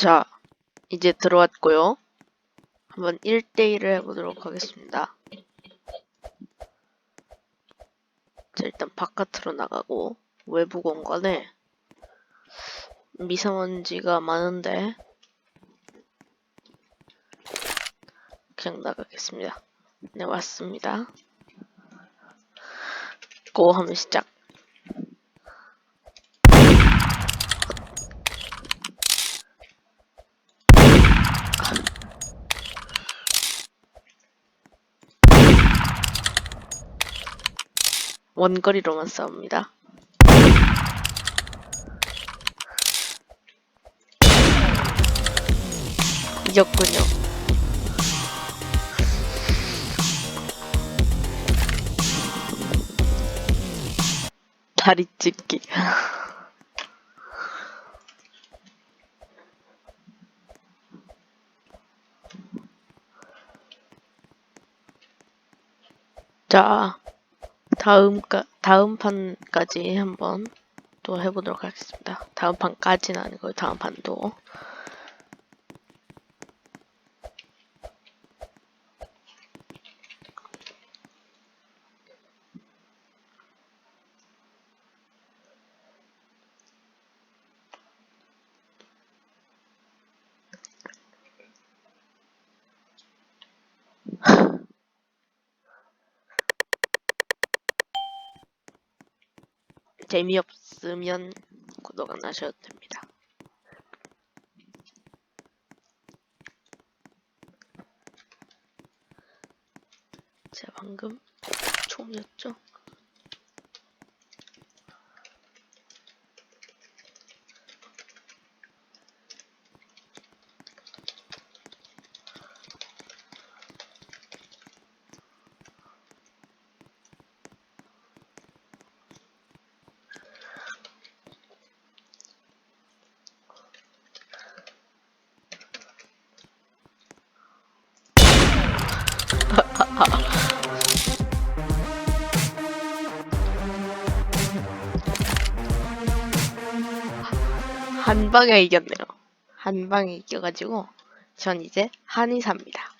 자, 이제 들어왔고요. 한번 1대1을 해보도록 하겠습니다. 자, 일단 바깥으로 나가고 외부 공간에 미세먼지가 많은데 그냥 나가겠습니다. 네, 왔습니다. 고 하면 시작. 원거리로만 싸웁니다. 이겼군요. 다리 찢기. 자, 다음 가, 다음 판까지 한번 또 해보도록 하겠습니다. 다음 판까지는 아니고 다음 판도. 재미없으면 구독 안 하셔도 됩니다. 제가 방금 총이었죠? 한 방에 이겼네요. 한 방에 이겨가지고 전 이제 한의사입니다.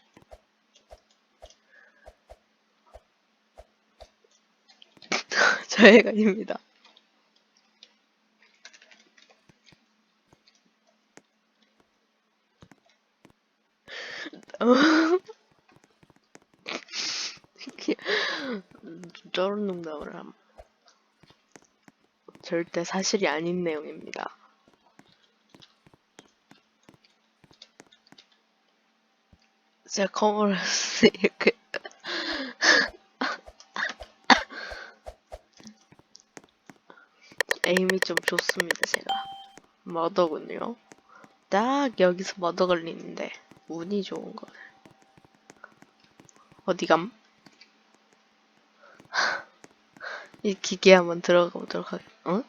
저희가 입니다. 저런 농담을 함. 절대 사실이 아닌 내용입니다. 제가 커머러스 이렇게 에임이 좀 좋습니다 제가 머더군요 딱 여기서 머더 걸리는데 운이 좋은 거네 어디감? 이 기계 한번 들어가 보도록 하겠 어?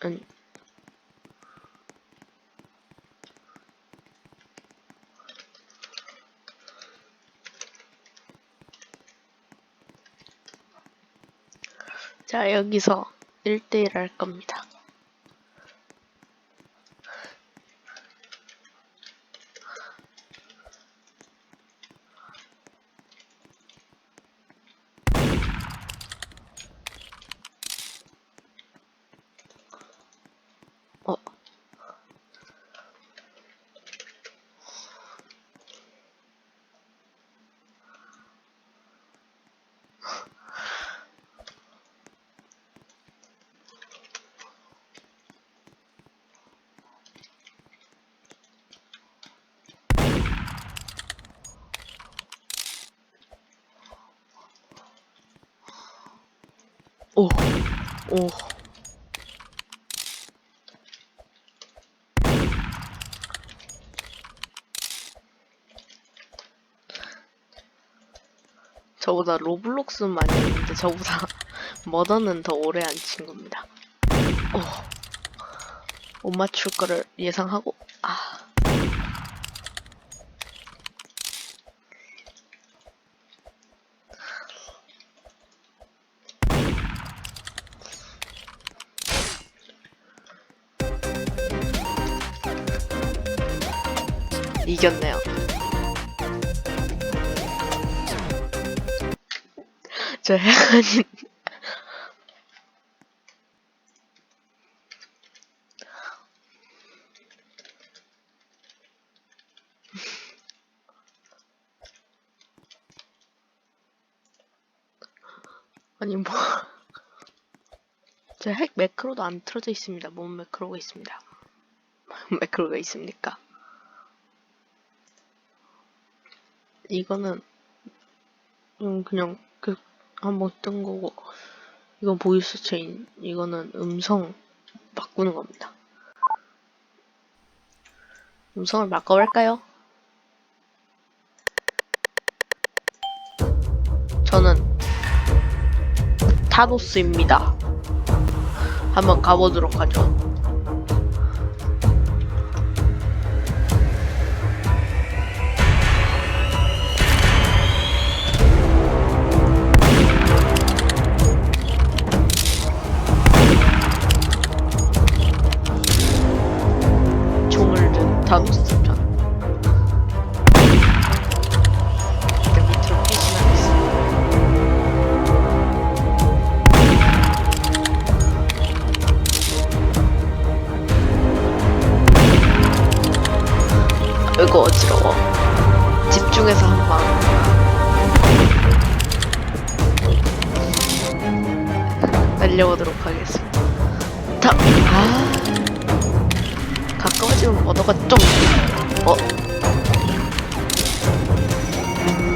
아니 자, 여기서 1대1 할 겁니다. 어. 오, 오. 저보다 로블록스 많이 했는데 저보다 머더는 더 오래 한 친구입니다. 오, 못 맞출 거를 예상하고 아. 이겼네요. 저 혜관이 아니 뭐 제 핵 매크로도 안 틀어져 있습니다. 뭔 매크로가 있습니다. 뭔 매크로가 있습니까? 이거는 음, 그냥 그 한번 뜬 거고 이건 보이스 체인 이거는 음성 바꾸는 겁니다. 음성을 바꿔볼까요? 저는 타노스입니다. 한번 가보도록 하죠.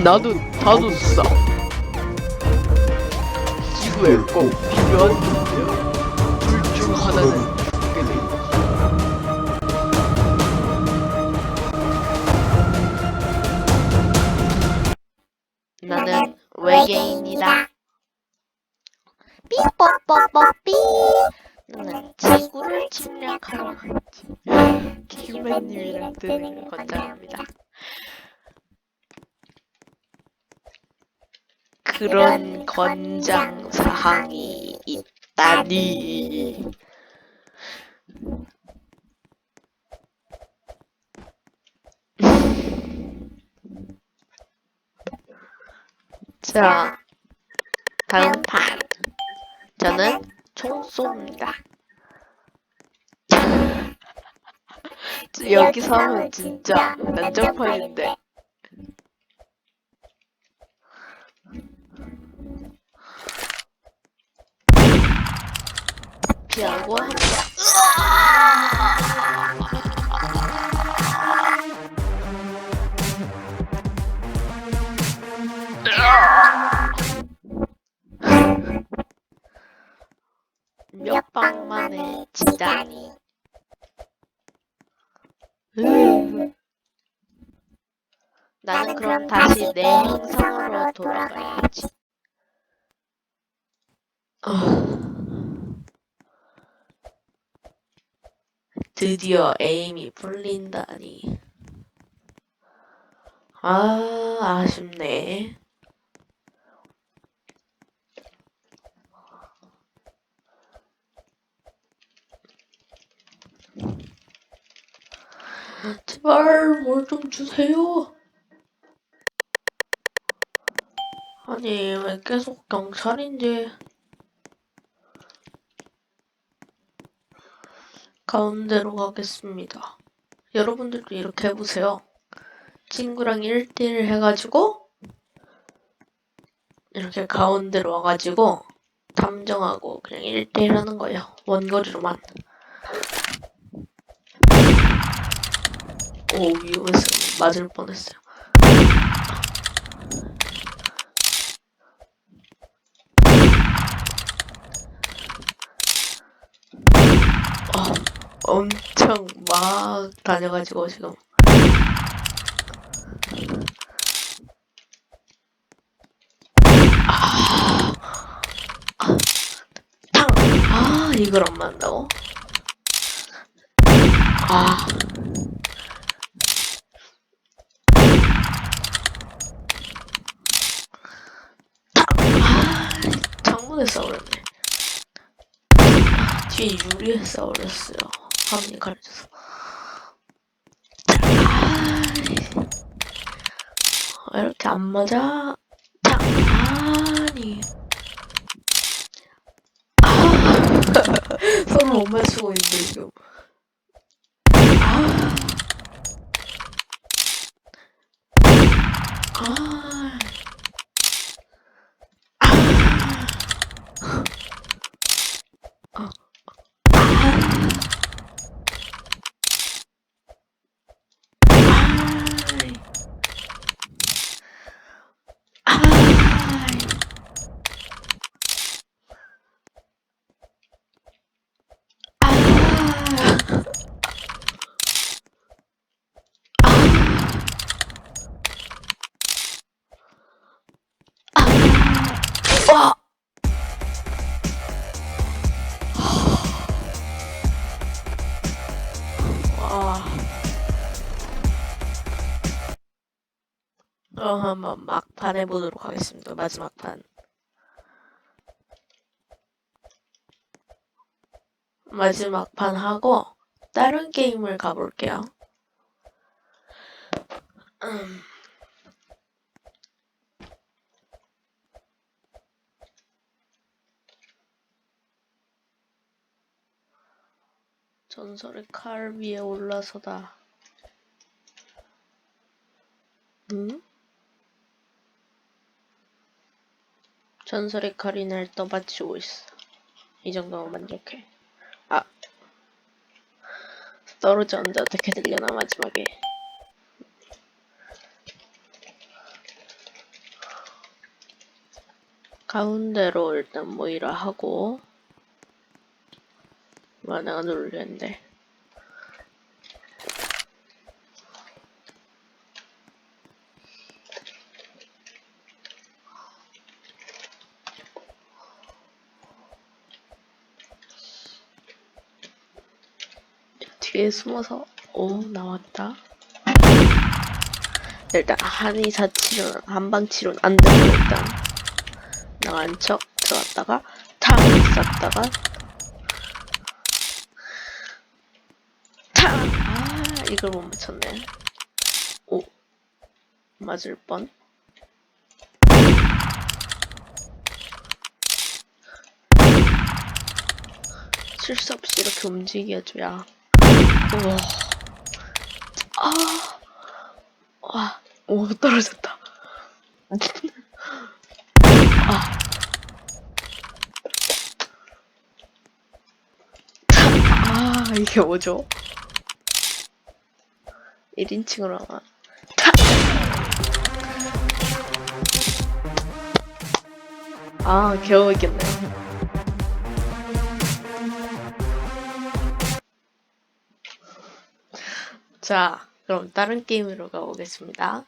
나도, 나도 싸. 지구에 꼭 필요한 둘중 하나는 죽게 돼 있다. 나는 외계인이다. 삐뽀뽀뽀삐. 나는 지구를 침략하러 갔지. 큐맨님이랑 뜨는 걸 권장합니다. 그런 권장 사항이 있다니. 자, 다음 판. 저는 총 쏩니다. 여기서 진짜 난장판인데. 피하고. 몇 방만에 지다니. 으. 나는 그럼 다시 내 행성으로 돌아가야지. 어. 드디어 에임이 풀린다니. 아, 아쉽네. 제발 뭘 좀 주세요. 아니 왜 계속 경찰인지 가운데로 가겠습니다. 여러분들도 이렇게 해보세요. 친구랑 1대1 해가지고 이렇게 가운데로 와가지고 탐정하고 그냥 1대1 하는 거예요. 원거리로만. 오 위험했어요. 맞을 뻔했어요. 어, 엄청 막 다녀가지고 지금 아, 아, 탕! 아, 이걸 안 맞는다고? 아, 아, 창문에 싸우렸네. 뒤에 유리에 싸우렸어요. 감히 가르쳐서. 아, 이렇게 안 맞아? 자, 아니. 아. 서로 못 맞추고 있는데, 지금. 한번 막판 해보도록 하겠습니다. 마지막 판. 마지막 판 하고 다른 게임을 가볼게요. 음. 전설의 칼 위에 올라서다. 응? 전설의 칼이 날 떠받치고 있어. 이 정도면 만족해. 아. 떨어졌는데 어떻게 들려나 마지막에. 가운데로 일단 모이라 하고 와 내가 누르려는데 뒤에 숨어서 오 나왔다. 일단 한의사 치료는 한방 치료는 안 되고 일단 나간 척 들어갔다가 탕 쐈다가 탕! 아 이걸 못 맞췄네. 오 맞을 뻔. 실수 없이 이렇게 움직여줘야 우와 아 와, 오 떨어졌다 아 아, 이게 뭐죠? 1인칭으로 하나. 탁! 아, 겨우 있겠네. 자, 그럼 다른 게임으로 가보겠습니다.